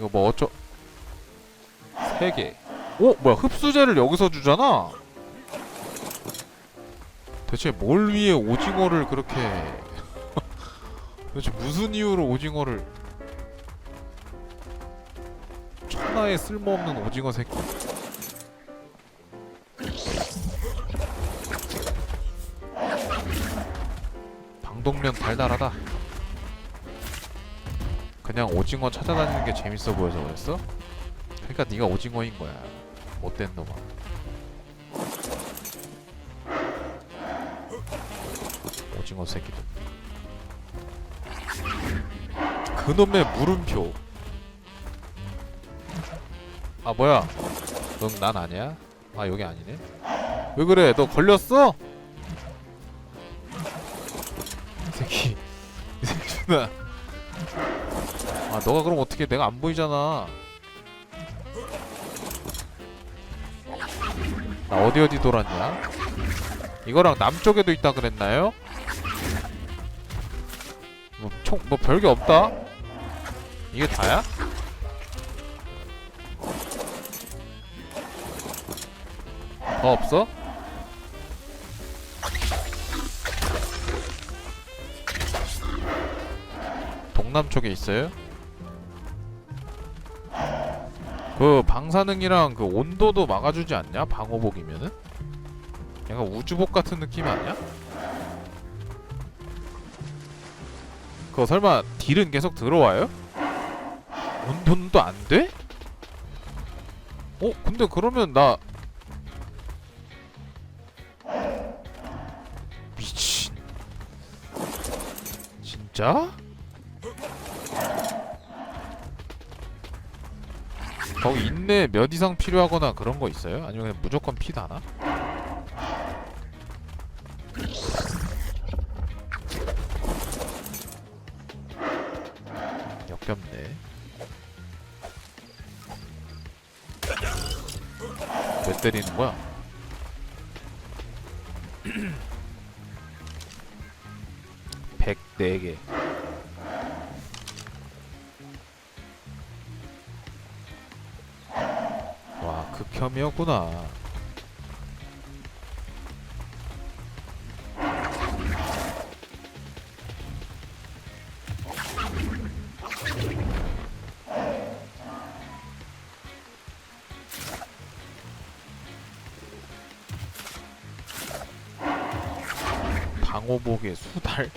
이거 뭐 어쩌? 세 개. 오 뭐야 흡수제를 여기서 주잖아. 대체 뭘 위해 오징어를 그렇게? 도대체 무슨 이유로 오징어를? 천하에 쓸모없는 오징어 새끼. 방독면 달달하다. 그냥 오징어 찾아다니는 게 재밌어 보여서 그랬어? 그러니까 네가 오징어인 거야. 못된 놈아. 오징어 새끼들. 그놈의 물음표. 아 뭐야? 넌 난 아니야? 아 여기 아니네. 왜 그래? 너 걸렸어? 이 새끼. 이 새끼나. 아 너가 그럼 어떻게 내가 안 보이잖아. 나 어디 어디 돌았냐? 이거랑 남쪽에도 있다 그랬나요? 뭐 총 뭐 별게 없다. 이게 다야? 더 없어? 동남쪽에 있어요? 그 방사능이랑 그 온도도 막아주지 않냐? 방호복이면은? 약간 우주복 같은 느낌 아니야? 그거 설마 딜은 계속 들어와요? 온도는 또안 돼? 어? 근데 그러면 나 미친 진짜? 거기 인내 몇 이상 필요하거나 그런 거 있어요? 아니면 그냥 무조건 피 다나? 역겹네. 왜 때리는 거야? 백네 개. 혐이었구나. 방호복의 수달?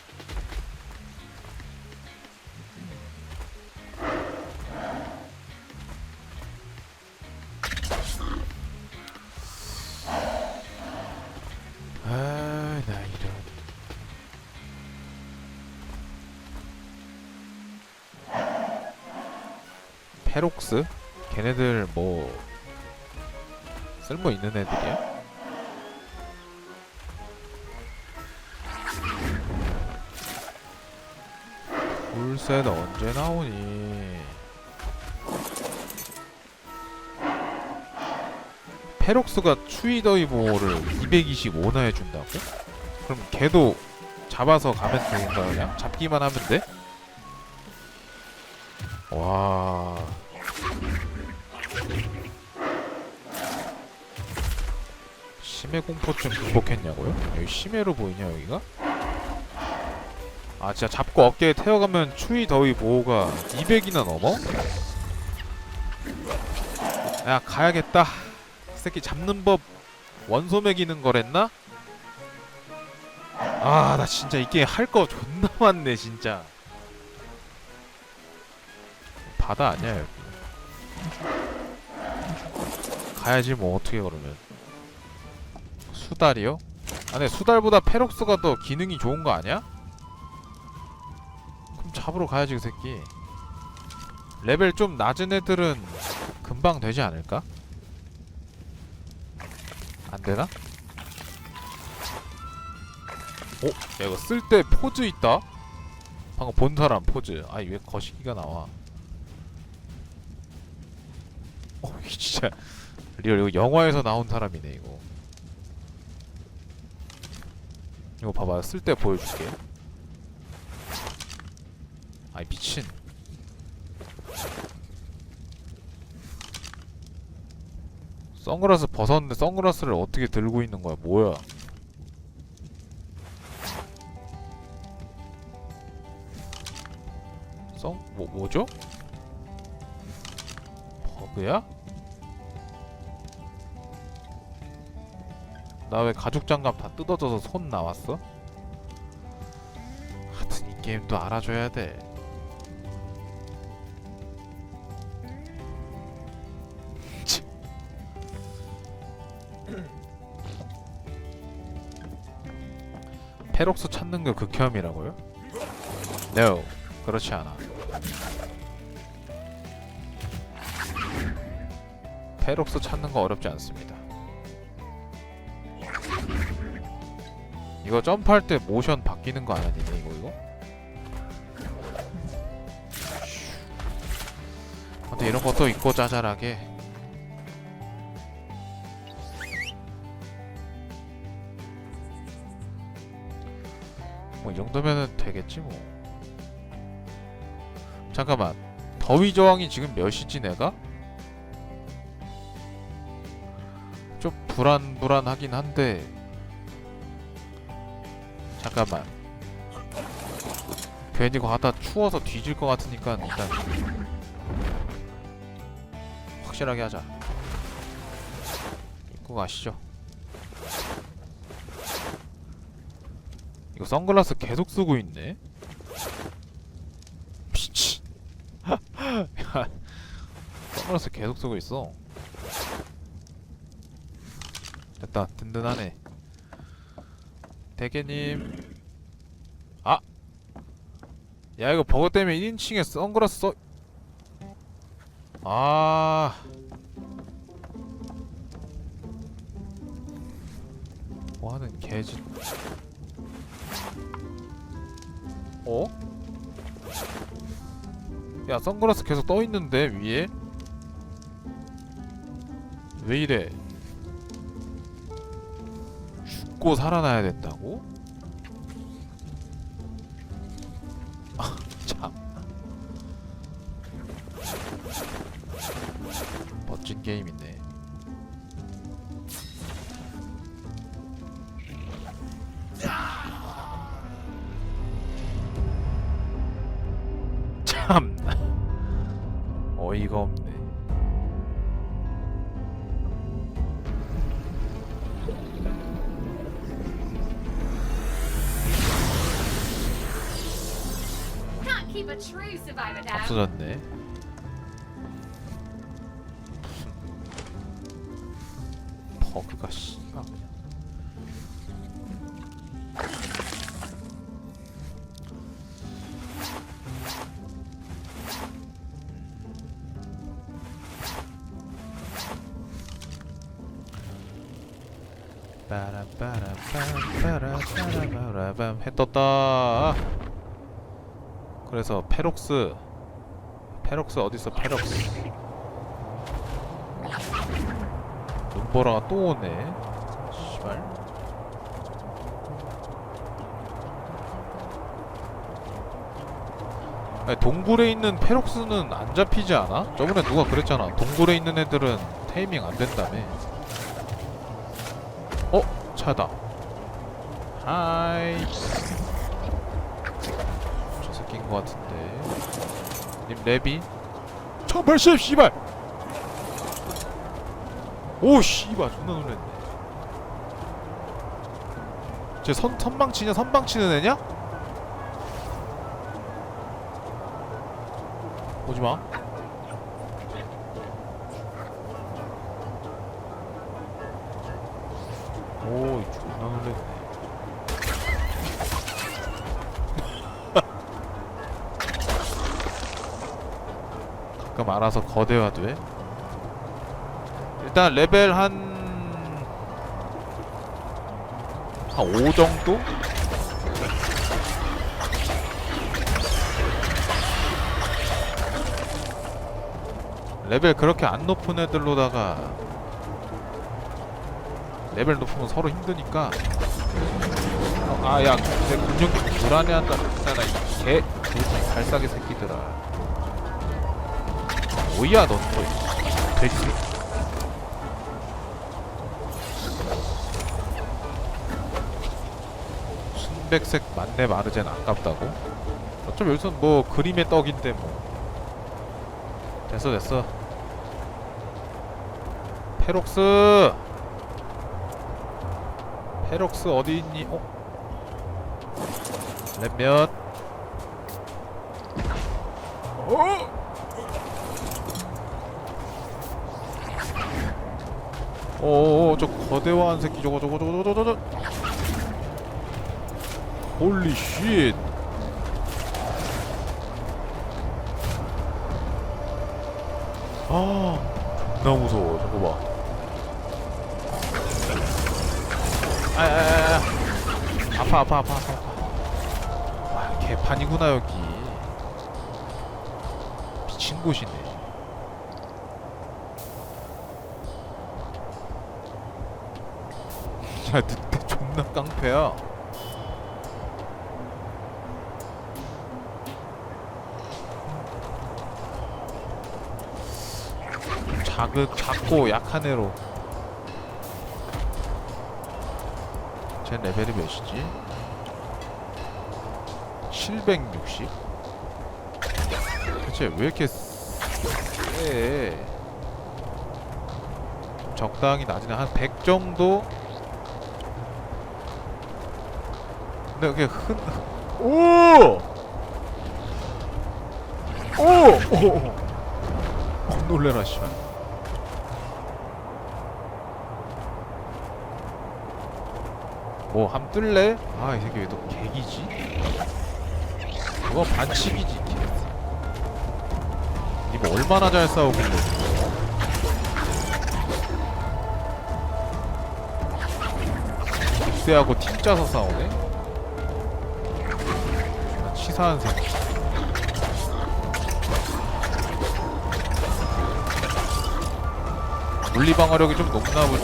페록스? 걔네들 뭐 쓸모 있는 애들이야? 울셋 언제 나오니? 페록스가 추위더위 보호를 225나 해준다고? 그럼 걔도 잡아서 가면 되는 거야? 잡기만 하면 돼? 심해 공포증 극복했냐고요? 여기 심해로 보이냐 여기가? 아 진짜 잡고 어깨에 태워가면 추위 더위 보호가 200이나 넘어? 야 가야겠다 이 새끼 잡는 법 원소 매기는 거랬나? 아 나 진짜 이 게임 할거 존나 많네 진짜 바다 아니야 여기 가야지 뭐 어떻게 그러면 수달이요? 아니 수달보다 페록스가 더 기능이 좋은 거 아니야? 그럼 잡으러 가야지 그 새끼 레벨 좀 낮은 애들은 금방 되지 않을까? 안 되나? 어? 야 이거 쓸 때 포즈 있다? 방금 본 사람 포즈 아니 왜 거시기가 나와 어 진짜 리얼 이거 영화에서 나온 사람이네 이거 이거 봐봐 쓸 때 보여줄게 아이 미친 선글라스 벗었는데 선글라스를 어떻게 들고 있는 거야 뭐야 선? 뭐, 뭐죠? 버그야? 나 왜 가죽 장갑 다 뜯어져서 손 나왔어? 하여튼 이 게임도 알아줘야 돼. 치. 페록스 찾는 거 극혐이라고요? No, 그렇지 않아. 페록스 찾는 거 어렵지 않습니다. 이거 점프할 때 모션 바뀌는 거 아니니 이거 이거? 근데 이런 것도 있고 짜잘하게 뭐 이 정도면은 되겠지 뭐 잠깐만 더위 저항이 지금 몇이지 내가? 좀 불안불안하긴 한데 잠깐만. 괜히 하다 추워서 뒤질 것 같으니까 일단 확실하게 하자. 입고 가시죠. 이거 선글라스 계속 쓰고 있네? 미친. 야 선글라스 계속 쓰고 있어. 됐다. 든든하네. 대게님. 아! 야 이거 버거 때문에 1인칭에 선글라스 써 아... 뭐하는 개짓 어? 야 선글라스 계속 떠있는데 위에? 왜 이래 죽고 살아나야 된다고? 참. 어이가 없네. Can't keep a true survivor down. 없어졌네. 버그가 씨 빠라빠라빰빠라빠라빠라밤 해 떴다. 그래서 페록스. 페록스 어딨어 페록스? 눈보라가 또 오네. 씨발. 아니, 동굴에 있는 페록스는 안 잡히지 않아? 저번에 누가 그랬잖아. 동굴에 있는 애들은 테이밍 안 된다며. 어? 차다 하이. 저 새끼인 것 같은데. 님 레비 1080 씨발. 오 씨발 존나 놀랬네. 쟤 선, 선방 치냐? 선방 치는 애냐? 오지마. 오이 존나 놀랬네 가끔 알아서 거대화돼. 일단 레벨 한... 한 5 정도? 레벨 그렇게 안 높은 애들로다가 레벨 높으면 서로 힘드니까. 아야 내 근육이 불안해한다 했잖아 이개. 발싸개 새끼들아 뭐야 넌 또. 돼지. 순백색 만렙 마르젠 아깝다고? 어쩜 여기선 뭐 그림의 떡인데 뭐 됐어 됐어 페록스 페록스 어디 있니? 어? 랩면 거대화한 새끼. 저거 저거 저거 저거 저거 홀리 쉣 아 존나 무서워. 저거 봐. 아야야야 아파 아파 아파 아파 아파. 와 개판이구나 여기. 미친 곳이네 야 늑대 존나 깡패야 작은 작고 약한 애로 제 레벨이 몇이지? 760? 대체 왜 이렇게 세? 적당히 낮이나 한100 정도? 근데 그게 흔 오! 오! 오! 어, 놀래라 씨발 뭐함 뜰래? 아 이 새끼 왜 또 개기지? 그거 반칙이지 개. 이거 얼마나 잘 싸우길래 빅세하고 팀 짜서 싸우네? 치사한 새끼 물리 방어력이 좀 높나 보지?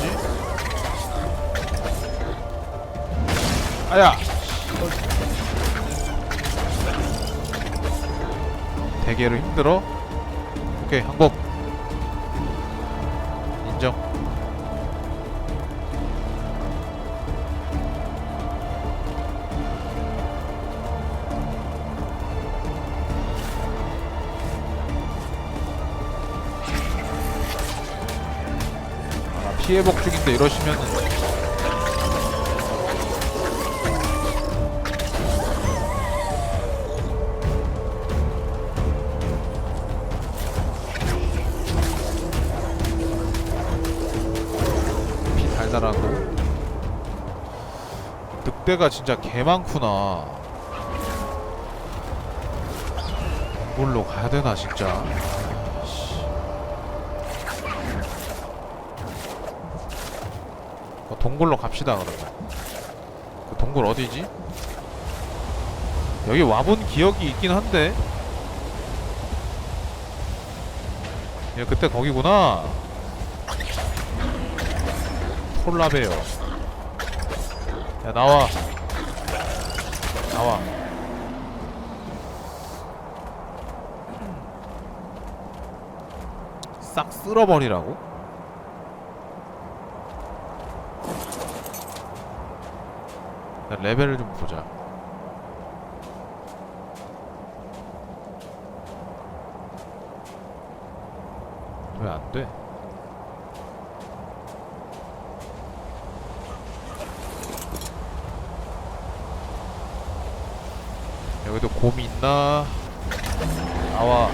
아야! 대게로 힘들어? 오케이 항복 피해복 중인데 이러시면은. 피 달달하고. 늑대가 진짜 개 많구나. 이걸로 가야 되나 진짜 어, 동굴로 갑시다 그러면. 그 동굴 어디지? 여기 와본 기억이 있긴 한데. 야 그때 거기구나. 폴라베어. 야 나와. 나와. 싹 쓸어버리라고? 레벨을 좀 보자 왜 안 돼? 여기도 곰이 있나? 나와.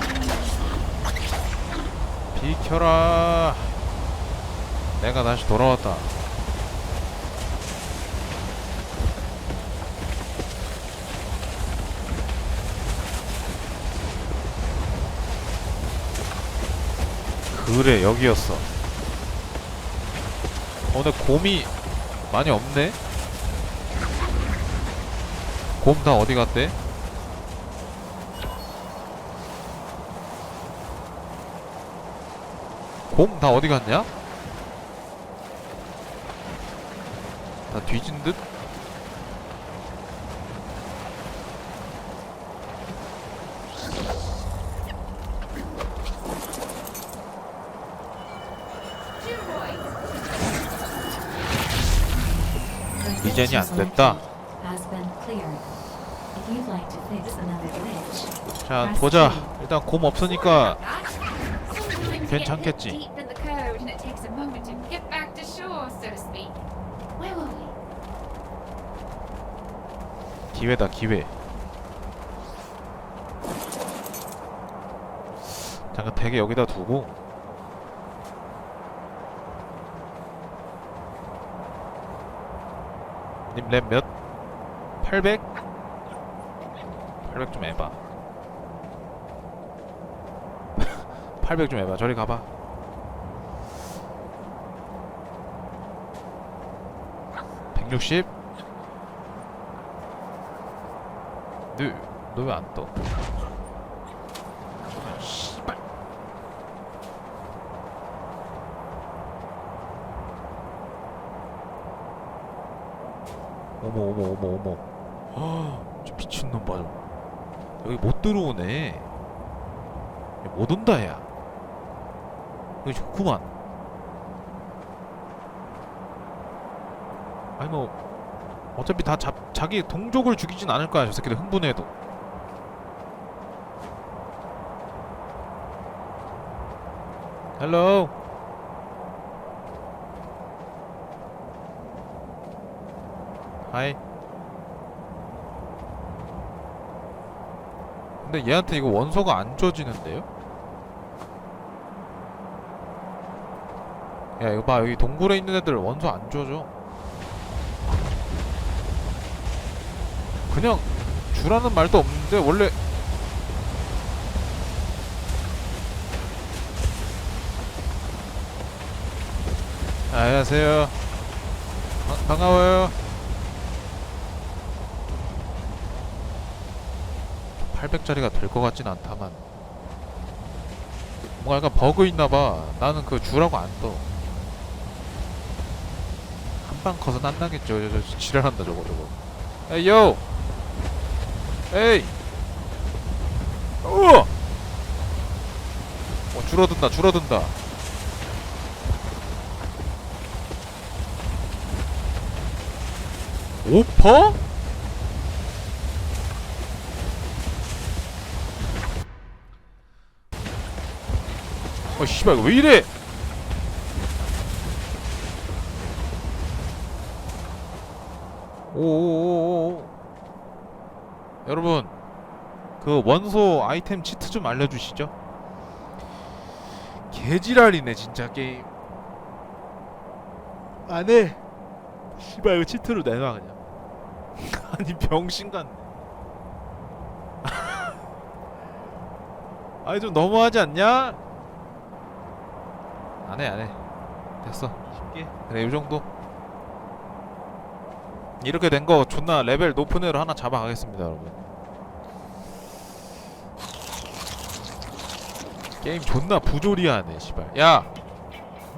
비켜라. 내가 다시 돌아왔다. 그래 여기였어. 어, 근데 곰이 많이 없네. 곰 다 어디 갔대? 곰 다 어디 갔냐? 다 뒤진 듯? 리젠이 안 됐다. 자 보자 일단 곰 없으니까 괜찮겠지. 기회다 기회 잠깐 대게 여기다 두고 님 랩 몇? 800? 800 좀 해봐 800 좀 해봐 저리 가봐 (160) 너왜 안 떠? 어머 어머 어머 어머. 아, 저 미친놈 봐 저. 여기 못 들어오네. 야, 못 온다 야. 여기 좋구만. 아니 뭐 어차피 다 잡, 자기 동족을 죽이진 않을 거야 저 새끼들 흥분해도 헬로 하이. 근데 얘한테 이거 원소가 안 줘지는데요? 야 이거 봐. 여기 동굴에 있는 애들 원소 안 줘줘. 그냥 주라는 말도 없는데 원래 아, 안녕하세요. 바, 반가워요 800짜리가 될 것 같진 않다만. 뭔가 약간 버그 있나봐. 나는 그 주라고 안떠. 한방 커서 안 나겠죠. 저, 저, 저 지랄한다 저거 저거. 에이 요! 에이! 우와 어 줄어든다 줄어든다. 오퍼? 어 씨발 왜 이래? 오오오오 여러분 그 원소 아이템 치트 좀 알려주시죠? 개지랄이네 진짜 게임. 안해. 씨발 이거 치트로 내놔 그냥. 아니 병신 같네. 아니 좀 너무하지 않냐? 안해 안해. 됐어. 쉽게. 그래 요 정도. 이렇게 된 거 존나 레벨 높은 애로 하나 잡아가겠습니다 여러분. 게임 존나 부조리하네 씨발. 야!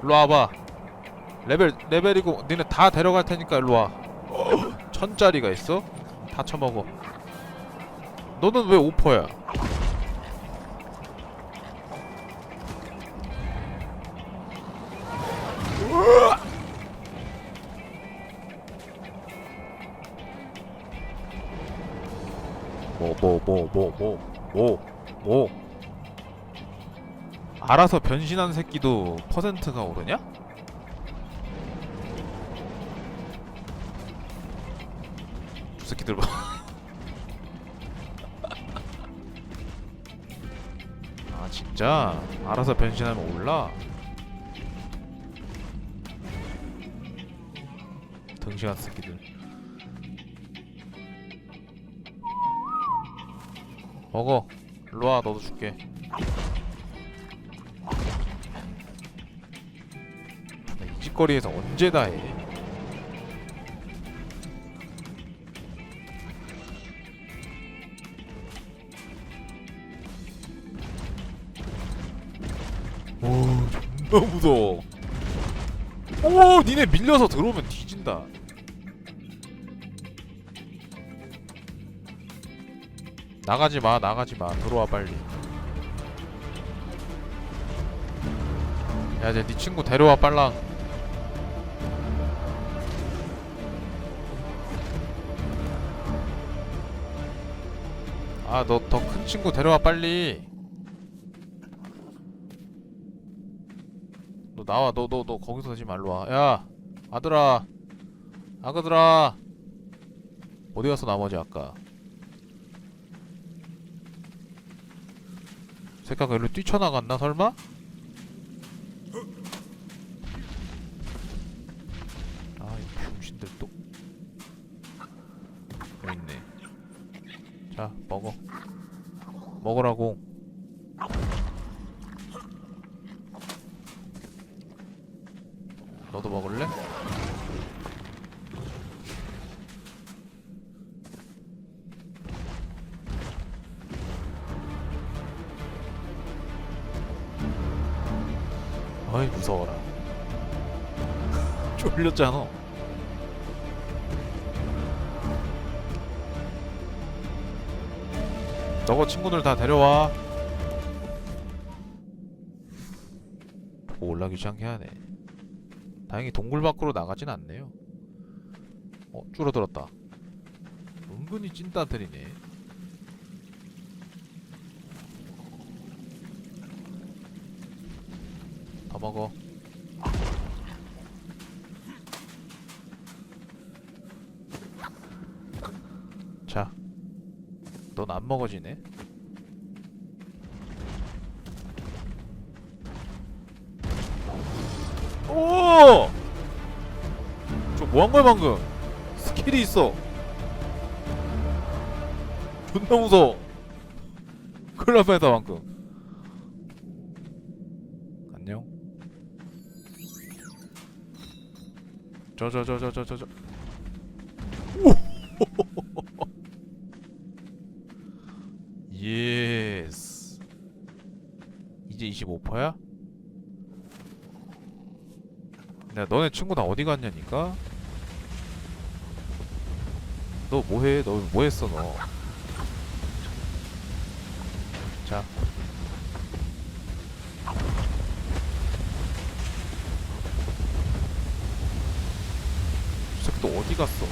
일로 와봐. 레벨 레벨이고 니네 다 데려갈 테니까 일로 와. 천짜리가 있어? 다 처먹어. 너는 왜 오퍼야 뭐 뭐 뭐 뭐 뭐 알아서 변신한 새끼도 퍼센트가 오르냐? 저 새끼들 봐. 아 진짜 알아서 변신하면 올라. 등신한 새끼들. 먹어. 일로 와 너도 줄게. 나이 짓거리에서 언제 다 해? 오 존나 무서워 오 니네 밀려서 들어오면 뒤진다 나가지 마 나가지 마. 들어와 빨리. 야 이제 네 친구 데려와 빨랑. 아 너 더 큰 친구 데려와 빨리. 너 나와 너 너 너 거기서 하지 말로 와 야 아들아. 아그들아. 어디 갔어 나머지 아까 새까가 일로 뛰쳐나갔나 설마? 아이 병신들 또 여기 있네 자 먹어 먹으라고 너도 먹을래? 어이 무서워라. 쫄렸잖아. 너거 친구들 다 데려와. 올라 귀찮게 하네. 다행히 동굴 밖으로 나가진 않네요. 어 줄어들었다. 은근히 찐따들이네 다 먹어 자, 넌 안 먹어지네. 오! 저 뭐 한 거야 방금? 스킬이 있어. 존나 무서워. 큰일 날 뻔했다 방금. 저 저 저 저 저 저 저. 예스. 이제 25%야? 야, 너네 친구 다 어디 갔냐니까? 너 뭐해? 너 뭐했어 너? 자. 저 새끼 또 어디 갔어?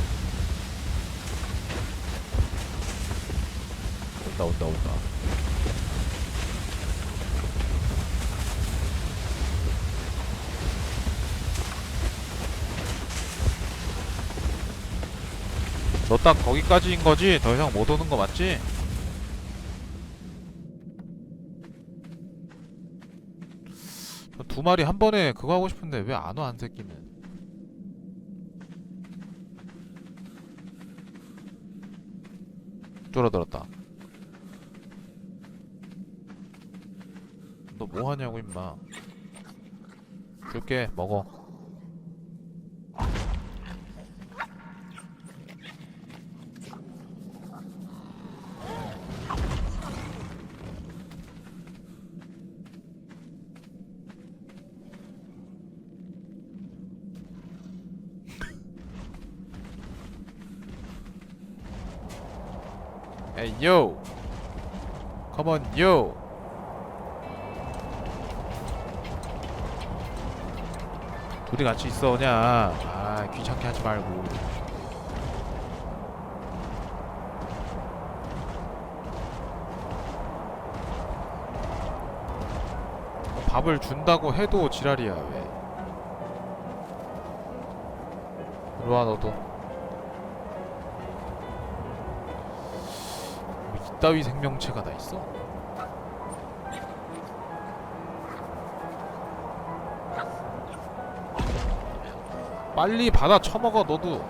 온다 온다 온다 너 딱 거기까지인 거지? 더 이상 못 오는 거 맞지? 저두 마리 한 번에 그거 하고 싶은데 왜 안와한 새끼는 줄어들었다. 너 뭐 하냐고 임마. 줄게 먹어 에이 요 컴온 요. 둘이 같이 있어 그냥. 아 귀찮게 하지 말고. 밥을 준다고 해도 지랄이야 왜? 일로와 너도. 뭐 이따위 생명체가 다 있어? 빨리 받아 처먹어 너도.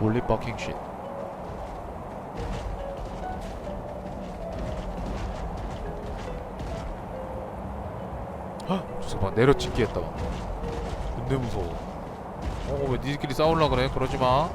올리 버킹 쉿. 헉! 저봐 내려찍기 했다 막 근데 무서워. 어왜 니들끼리 싸울라 그래? 그러지마